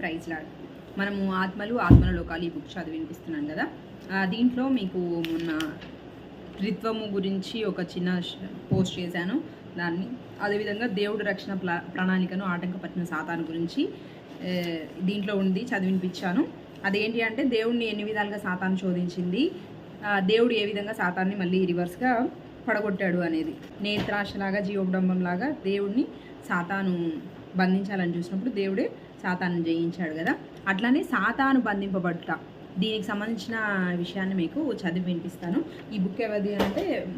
Praise lord. మనము ఆత్మలు ఆత్మల లోకాలు ఈ బుక్ చదివి వినిపిస్తున్నాం కదా. దీంట్లో మీకు మొన్న త్రిత్వము గురించి ఒక చిన్న పోస్ట్ చేశాను. దాన్ని అదేవిధంగా దేవుడు రక్షణ ప్రణాళికను ఆటంకపట్టిన సాతాను గురించి దీంట్లో ఉంది చదివినిపించాను అదేంటి అంటే దేవుడిని ఎన్ని విధాలుగా సాతాను శోధించింది దేవుడు ఏ విధంగా సాతాన్ని మళ్ళీ రివర్స్గా పడగొట్టాడు అనేది. నేత్రాశలాగా జీవకుడంబంలాగా దేవుడిని సాతాను బంధించాలని చూసినప్పుడు దేవుడే సాతాను జయించాడు కదా. అట్లానే సాతాను బంధింపబడుట. దీనికి సంబంధించిన విషయాన్ని మీకు చదివి వినిపిస్తాను. ఈ బుక్ ఎవరిది అంటే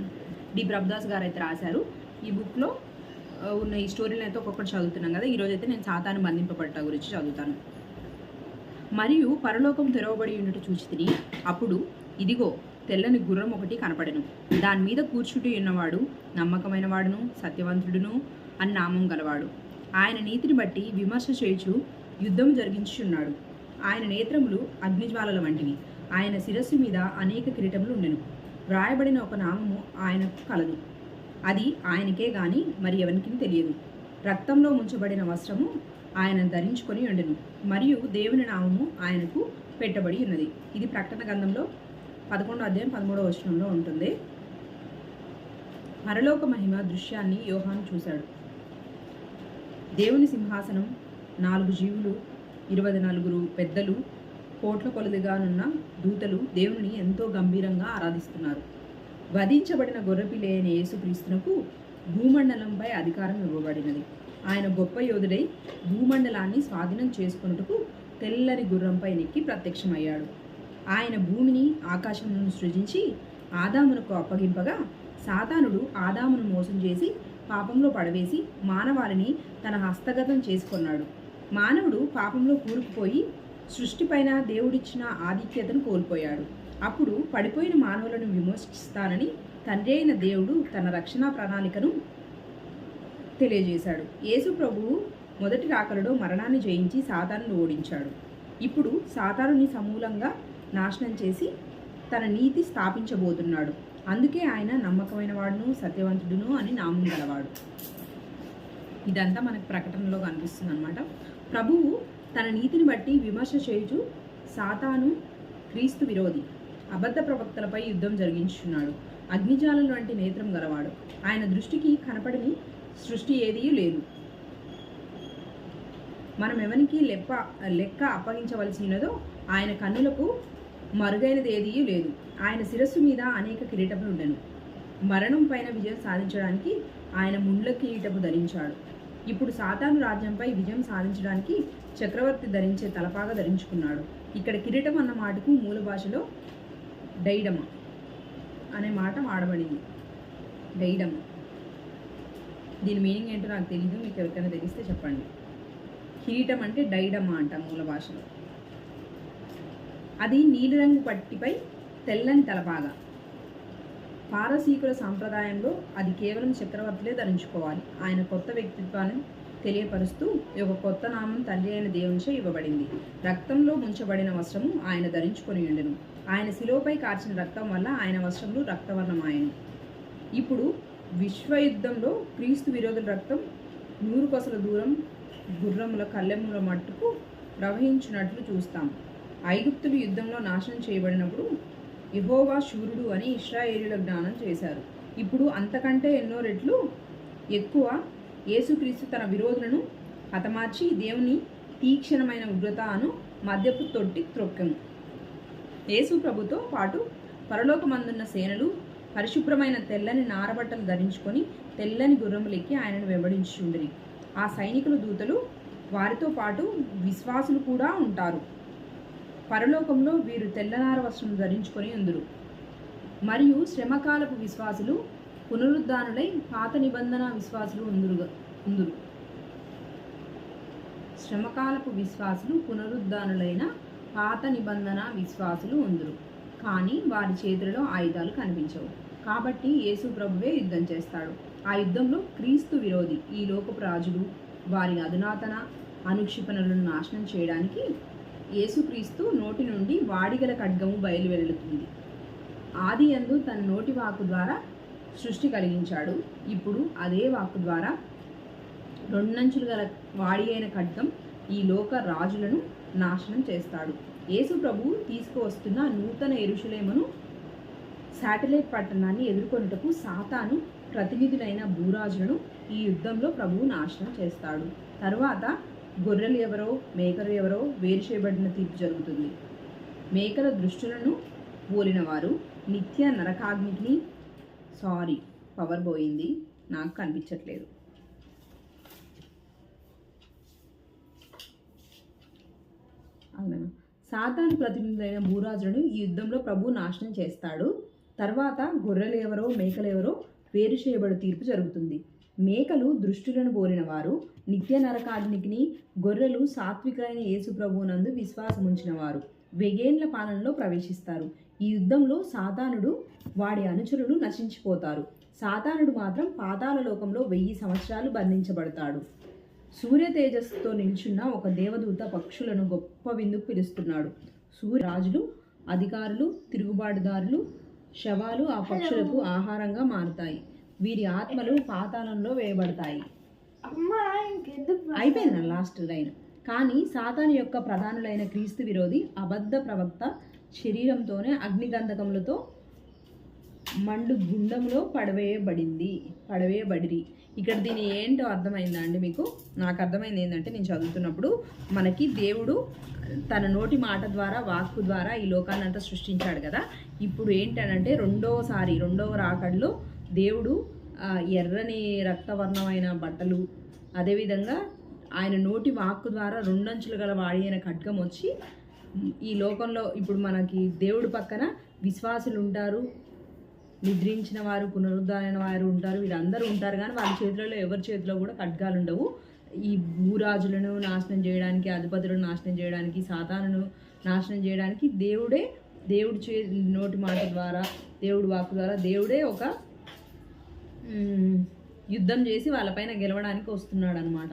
డి. ప్రభుదాస్ గారు అయితే రాశారు. ఈ బుక్లో ఉన్న ఈ స్టోరీలు అయితే ఒక్కొక్కటి చదువుతున్నాం కదా. ఈరోజు అయితే నేను సాతాను బంధింపబడ్డ గురించి చదువుతాను. మరియు పరలోకం తెరవబడి ఉన్నట్టు చూచి తిని అప్పుడు ఇదిగో తెల్లని గుర్రం ఒకటి కనపడెను. దాని మీద కూర్చుంటూ ఉన్నవాడు నమ్మకమైన వాడును సత్యవంతుడును అని నామం గలవాడు. ఆయన నీతిని బట్టి విమర్శ చేయుచు యుద్ధం జరిగించుచున్నాడు. ఆయన నేత్రములు అగ్నిజ్వాలల వంటివి. ఆయన శిరస్సు మీద అనేక కిరీటములు ఉండెను. వ్రాయబడిన ఒక నామము ఆయనకు కలదు. అది ఆయనకే గాని మరి ఎవరికి తెలియదు. రక్తంలో ముంచబడిన వస్త్రము ఆయన ధరించుకొని ఉండెను. మరియు దేవుని నామము ఆయనకు పెట్టబడి ఉన్నది. ఇది ప్రకటన గ్రంథంలో పదకొండో అధ్యాయం పదమూడవ వచనంలో ఉంటుంది. పరలోక మహిమ దృశ్యాన్ని యోహాను చూశాడు. దేవుని సింహాసనం నాలుగు జీవులు ఇరవై నలుగురు పెద్దలు కోట్ల కొలదిగానున్న దూతలు దేవుని ఎంతో గంభీరంగా ఆరాధిస్తున్నారు. వధించబడిన గొర్రెపిల్లి అయిన యేసుక్రీస్తునకు భూమండలంపై అధికారం ఇవ్వబడినది. ఆయన గొప్ప యోధుడై భూమండలాన్ని స్వాధీనం చేసుకున్నట్టుకు తెల్లని గుర్రంపై నెక్కి ప్రత్యక్షమయ్యాడు. ఆయన భూమిని ఆకాశమును సృజించి ఆదామునకు అప్పగింపగా సాతానుడు ఆదామును మోసం చేసి పాపంలో పడవేసి మానవాళిని తన హస్తగతం చేసుకున్నాడు. మానవుడు పాపంలో కూరుకుపోయి సృష్టిపైన దేవుడిచ్చిన ఆధిక్యతను కోల్పోయాడు. అప్పుడు పడిపోయిన మానవులను విమోచిస్తానని తండ్రి అయిన దేవుడు తన రక్షణ ప్రణాళికను తెలియజేశాడు. యేసు ప్రభువు మొదటి రాకలలో మరణాన్ని జయించి సాతాను ఓడించాడు. ఇప్పుడు సాతానుని సమూలంగా నాశనం చేసి తన నీతి స్థాపించబోతున్నాడు. అందుకే ఆయన నమ్మకమైన వాడును సత్యవంతుడును అని నామం గలవాడు. ఇదంతా మనకు ప్రకటనలో కనిపిస్తుంది అనమాట ప్రభువు తన నీతిని బట్టి విమర్శ చేయుచు సాతాను క్రీస్తు విరోధి అబద్ధ ప్రవక్తలపై యుద్ధం జరిగించుచున్నాడు. అగ్నిజాలం వంటి నేత్రం గలవాడు. ఆయన దృష్టికి కనపడని సృష్టి ఏదీ లేదు. మనం ఎవరికి లెక్క లెక్క అప్పగించవలసినదో ఆయన కన్నులకు మరుగైనది ఏదీ లేదు. ఆయన శిరస్సు మీద అనేక కిరీటములు ఉండను మరణం పైన విజయం సాధించడానికి ఆయన ముండ్ల కిరీటము ధరించాడు. ఇప్పుడు సాతాను రాజ్యంపై విజయం సాధించడానికి చక్రవర్తి ధరించే తలపాగా ధరించుకున్నాడు. ఇక్కడ కిరీటం అన్న మాటకు మూల భాషలో డైడమ అనే మాట వాడబడింది. డైడమ. దీని మీనింగ్ ఏంటో నాకు తెలియదు మీకు ఎవరికైనా తెలిస్తే చెప్పండి. కిరీటం అంటే డైడమ అంట మూల భాషలో. అది నీలిరంగు పట్టిపై తెల్లని తలపాగ. పారసీకుల సాంప్రదాయంలో అది కేవలం చక్రవర్తులే ధరించుకోవాలి. ఆయన కొత్త వ్యక్తిత్వాన్ని తెలియపరుస్తూ ఒక కొత్త నామం తల్లి అయిన దేవునిచే ఇవ్వబడింది. రక్తంలో ముంచబడిన వస్త్రము ఆయన ధరించుకొని ఉండెను. ఆయన శిలోపై కార్చిన రక్తం వల్ల ఆయన వస్త్రములు రక్తవర్ణమాయను. ఇప్పుడు విశ్వయుద్ధంలో క్రీస్తు విరోధుల రక్తం నూరు కొసల దూరం గుర్రముల కళ్ళెముల మట్టుకు ప్రవహించినట్లు చూస్తాం. ఐగుప్తులు యుద్ధంలో నాశనం చేయబడినప్పుడు యహోవా శూరుడు అని ఇస్రాయేలీల జ్ఞానం చేశారు. ఇప్పుడు అంతకంటే ఎన్నో రెట్లు ఎక్కువ యేసుక్రీస్తు తన విరోధులను హతమార్చి దేవుని తీక్షణమైన ఉగ్రత అను మద్యపు తొట్టి త్రొక్కెము యేసు ప్రభుతో పాటు పరలోకమందున్న సేనలు పరిశుభ్రమైన తెల్లని నారబట్టలు ధరించుకొని తెల్లని గుర్రములెక్కి ఆయనను వెంబడించుండిరి ఆ సైనికుల దూతలు వారితో పాటు విశ్వాసులు కూడా ఉంటారు. పరలోకంలో వీరు తెల్లనార వస్త్రం ధరించుకొని ఉందురు. మరియు శ్రమకాలపు విశ్వాసులు పునరుద్ధానులై పాత నిబంధన విశ్వాసులు ఉందురుగా ఉందురు. శ్రమకాలపు విశ్వాసులు పునరుద్ధానులైన పాత నిబంధన విశ్వాసులు ఉందురు. కానీ వారి చేతులలో ఆయుధాలు కనిపించవు. కాబట్టి యేసు ప్రభువే యుద్ధం చేస్తాడు. ఆ యుద్ధంలో క్రీస్తు విరోధి ఈ లోకపు రాజులు వారి అధునాతన అనుక్షిపణలను నాశనం చేయడానికి యేసుక్రీస్తు నోటి నుండి వాడిగల ఖడ్గము బయలువెళ్ళుతుంది ఆది అందు తన నోటి వాకు ద్వారా సృష్టి కలిగించాడు. ఇప్పుడు అదే వాక్కు ద్వారా రెండంచులు గల వాడి అయిన ఖడ్గం ఈ లోక రాజులను నాశనం చేస్తాడు. యేసు ప్రభు తీసుకువస్తున్న నూతన ఎరుషులేమను శాటిలైట్ పట్టణాన్ని ఎదుర్కొనుటకు సాతాను ప్రతినిధులైన భూరాజులను ఈ యుద్ధంలో ప్రభువు నాశనం చేస్తాడు. తరువాత గొర్రెలు ఎవరో మేకలు ఎవరో వేరు చేయబడిన తీర్పు జరుగుతుంది. మేకల దృష్టులను పోలినవారు నిత్య నరకాగ్నికి సారీ పవర్ పోయింది. నాకు కనిపించట్లేదు. అవునా? సాతాను ప్రతినిధులైన భూరాజులను ఈ యుద్ధంలో ప్రభు నాశనం చేస్తాడు. తర్వాత గొర్రెలు ఎవరో మేకలు ఎవరో వేరు చేయబడి తీర్పు జరుగుతుంది. మేకలు దృష్టులను పోలిన వారు నిత్య నరకాగ్నికి గొర్రెలు సాత్వికులైన యేసు ప్రభువునందు విశ్వాసం ఉంచిన వారు వెయ్యేండ్ల పాలనలో ప్రవేశిస్తారు. ఈ యుద్ధంలో సాతానుడు వాడి అనుచరులు నశించిపోతారు. సాతానుడు మాత్రం పాతాళ లోకంలో వెయ్యి సంవత్సరాలు బంధించబడతాడు. సూర్య తేజస్సుతో నిల్చున్న ఒక దేవదూత పక్షులను గొప్ప విందుకు పిలుస్తున్నాడు. సూర్య రాజులు అధికారులు తిరుగుబాటుదారులు శవాలు ఆ పక్షులకు ఆహారంగా మారుతాయి. వీరి ఆత్మలు పాతాళంలో వేయబడతాయి. అయిపోయింది లాస్ట్ లైన్. కానీ సాతాను యొక్క ప్రధానులైన క్రీస్తు విరోధి అబద్ధ ప్రవక్త శరీరంతోనే అగ్నిగంధకములతో మండు గుండంలో పడవేయబడింది పడవేయబడిరి. ఇక్కడ దీని ఏంటో అర్థమైందా అండి మీకు? నాకు అర్థమైంది ఏంటంటే నేను చదువుతున్నప్పుడు మనకి దేవుడు తన నోటి మాట ద్వారా వాక్కు ద్వారా ఈ లోకాన్ని అంతా సృష్టించాడు కదా. ఇప్పుడు ఏంటనంటే రెండోసారి రెండవ రాకడలో దేవుడు ఎర్రని రక్తవర్ణమైన బట్టలు అదేవిధంగా ఆయన నోటి వాక్కు ద్వారా రెండంచులు గల వాడి అయిన ఖడ్గం వచ్చి ఈ లోకంలో ఇప్పుడు మనకి దేవుడి పక్కన విశ్వాసులు ఉంటారు నిద్రించిన వారు పునరుద్ధరణ వారు ఉంటారు వీళ్ళందరూ ఉంటారు. కానీ వాళ్ళ చేతులలో ఎవరి చేతిలో కూడా ఖడ్గాలు ఉండవు ఈ భూరాజులను నాశనం చేయడానికి అధిపతులను నాశనం చేయడానికి సాతానును నాశనం చేయడానికి దేవుడే దేవుడి చే నోటి మాట ద్వారా దేవుడి వాక్కు ద్వారా దేవుడే ఒక యుద్ధం చేసి వాళ్ళపైన గెలవడానికి వస్తున్నాడు అనమాట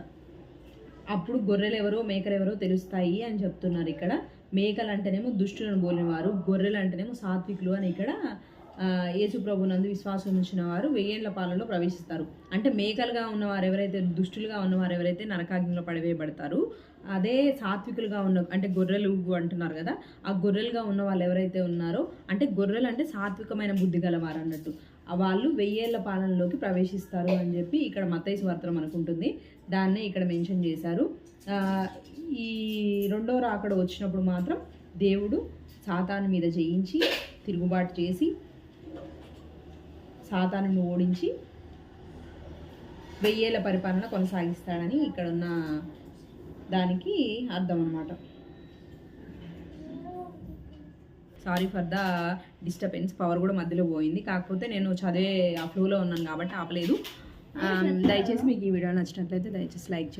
అప్పుడు గొర్రెలు ఎవరో మేకలు ఎవరో తెలుస్తాయి అని చెప్తున్నారు ఇక్కడ. మేకలు అంటేనేమో దుష్టులను పోలినవారు గొర్రెలు అంటేనేమో సాత్వికులు అని ఇక్కడ యేసుప్రభునందు విశ్వాసం ఉంచిన వారు వెయ్యేళ్ళ పాలనలో ప్రవేశిస్తారు. అంటే మేకలుగా ఉన్నవారు ఎవరైతే దుష్టులుగా ఉన్నవారు ఎవరైతే నరకాగ్నిలో పడవేయబడతారు అదే సాత్వికులుగా ఉన్న అంటే గొర్రెలు అంటున్నారు కదా ఆ గొర్రెలుగా ఉన్న వాళ్ళు ఎవరైతే ఉన్నారో అంటే గొర్రెలు అంటే సాత్వికమైన బుద్ధి గలవారు అన్నట్టు. వాళ్ళు వెయ్యేళ్ళ పాలనలోకి ప్రవేశిస్తారు అని చెప్పి ఇక్కడ మతైసు వార్తలు అనుకుంటుంది దాన్నే ఇక్కడ మెన్షన్ చేశారు. ఈ రెండో రాకడ వచ్చినప్పుడు మాత్రం దేవుడు సాతాను మీద జయించి తిరుగుబాటు చేసి సాతాను ఓడించి వెయ్యేళ్ళ పరిపాలన కొనసాగిస్తాడని ఇక్కడ ఉన్న దానికి అర్థం అనమాట sorry for the disturbance power కూడా మధ్యలో పోయింది. కాకపోతే నేను చదివే ఆ ఫ్లోలో ఉన్నాను కాబట్టి ఆపలేదు. ఆ, దయచేసి మీకు ఈ వీడియో నచ్చినట్లయితే దయచేసి లైక్ చేయండి.